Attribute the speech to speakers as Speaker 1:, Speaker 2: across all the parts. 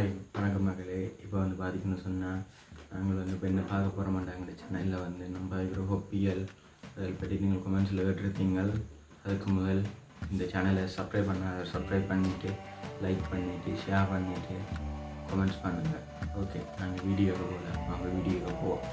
Speaker 1: Hi வணக்கம் மகளே. இப்போ வந்து பார்த்தீங்கன்னு சொன்னால் நாங்கள் வந்து இப்போ என்ன பார்க்க போகிற மாட்டாங்க சென்னையில் வந்து நம்ம இருக்கிற ஹொப்பியல் அதை பற்றி நீங்கள் கமெண்ட்ஸில் கேட்டிருக்கீங்க அதுக்கு முதல் இந்த சேனலை சப்ஸ்கிரைப் பண்ண சப்ஸ்கிரைப் பண்ணிவிட்டு லைக் பண்ணிவிட்டு ஷேர் பண்ணிவிட்டு கமெண்ட்ஸ் பண்ணுங்கள் ஓகே நாங்கள் வீடியோக்கு போகல நாங்கள் வீடியோவுக்கு போவோம்.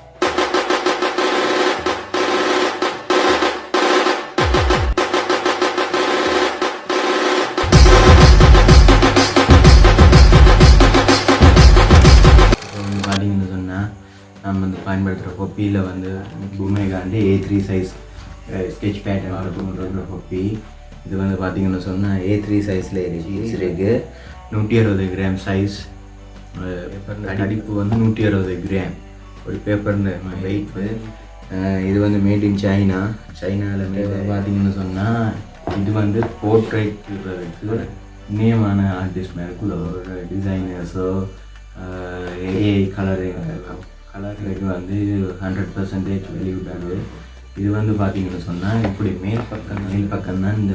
Speaker 1: நம்ம வந்து பயன்படுத்துகிற கொப்பியில் வந்து பூமேகாண்டு A three size sketch pattern கொண்டு கொப்பி இது வந்து பார்த்தீங்கன்னு சொன்னால் ஏ த்ரீ சைஸில் இருக்கு. இருக்கு நூற்றி அறுபது கிராம் சைஸ் அடிப்பு வந்து நூற்றி அறுபது கிராம் ஒரு பேப்பர் வெயிட் இது வந்து மேட் இன் சைனா சைனாவில் பார்த்தீங்கன்னு சொன்னால் இது வந்து போர்ட்ரேட்ன்றதுக்கு நேமான ஆர்டிஸ்ட் மேற்குள்ள ஒரு டிசைனர்ஸோ ஏஐ கலரிங் கலருக்கு வந்து ஹண்ட்ரட் பர்சன்டேஜ் வெளியூ இது வந்து பார்த்தீங்கன்னு சொன்னால் இப்படி மேல் பக்கம் மேல் பக்கம் தான் இந்த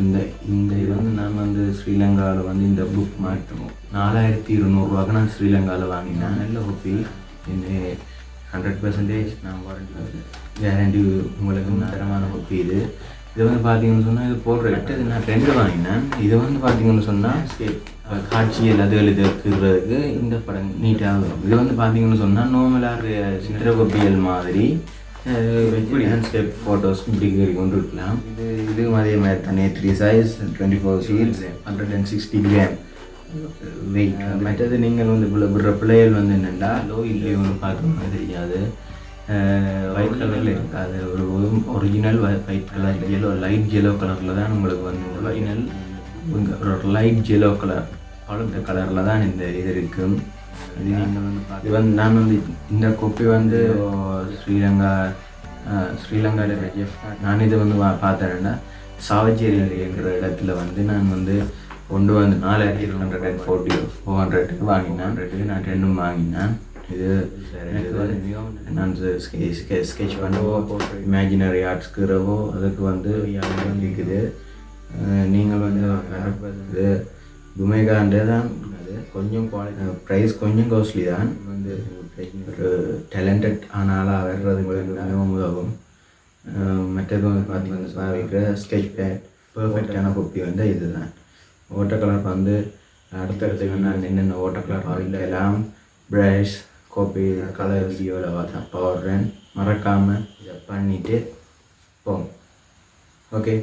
Speaker 1: இந்த இந்த இது வந்து நான் வந்து ஸ்ரீலங்காவில் வந்து இந்த புக் மாட்டோம் நாலாயிரத்தி இருநூறுவாக்கு நான் ஸ்ரீலங்காவில் வாங்கினேன். நல்ல ஹொப்பி இந்த ஹண்ட்ரட் பர்சன்டேஜ் நான் வாரண்டி கேரண்டி உங்களுக்கு தரமான ஹொப்பி இது. இது வந்து பார்த்தீங்கன்னு சொன்னால் இது போடுற இது நான் ரெண்டு வாங்கினேன் இது வந்து பார்த்தீங்கன்னு சொன்னால் காட்சியல் அது எழுதுறதுக்கு இந்த படம் நீட்டாக வரும். இது வந்து பார்த்தீங்கன்னு சொன்னால் நோமலாக சித்திரகோப்பியல் மாதிரி இப்படி ஹேண்ட்ஸ்கேப் ஃபோட்டோஸ் இப்படி கொண்டு இருக்கலாம் இது இது அதே மாதிரி தானே three size twenty four sheets hundred and sixty gram weight மற்றது நீங்கள் வந்து விடுற பிள்ளைகள் வந்து என்னென்னா லோ இல்லையோன்னு பார்த்தோம்னா தெரியாது. ஒயிட் கலரில் இருக்காது ஒரு original white colour yellow light yellow கலரில் தான் உங்களுக்கு வந்து ஒரிஜினல் ஒரு லைட் yellow கலர் பழுத்த கலரில் தான் இந்த இது இருக்கும் இது நீங்கள் வந்து பார்த்து- இது வந்து நான் வந்து இந்த கொப்பி வந்து ஸ்ரீலங்கா ஸ்ரீலங்காவில் ரெஜெஃப் நான் இதை வந்து பார்த்தேன்னா சாவச்சேரிங்கிற இடத்துல வந்து நான் வந்து கொண்டு வந்து நாலாயிரத்தி ஹண்ட்ரட் அண்ட் ஃபோர்ட்டி ஃபோர் ஹண்ட்ரடுக்கு வாங்கினேன். நான் ரெண்டும் வாங்கினேன். இது மிகவும் நான் ஸ்கெச் பண்ணவோ இமேஜினரி ஆர்ட்ஸ்க்குறவோ அதுக்கு வந்து இருக்குது. நீங்கள் வந்து இது. துமேகாண்டே தான். அது கொஞ்சம் ப்ரைஸ் கொஞ்சம் காஸ்ட்லி தான். வந்து ஒரு டேலண்டட் ஆனாலும் வர்றது மிகவும் உதவும். மற்றது வந்து பார்த்தீங்கன்னா பாவிக்கிற ஸ்கெச் பேட் பர்ஃபெக்டான கொப்பி வந்து இதுதான். வாட்டர் கலர் வந்து அடுத்தடுத்து என்னென்ன வாட்டர் கலர் பாவிக்கலாம் ப்ரஷ் கோப்பி கலர் வீடியோவில் பார்த்தா போடுறேன் மறக்காமல் இதை பண்ணிவிட்டு போங்க ஓகே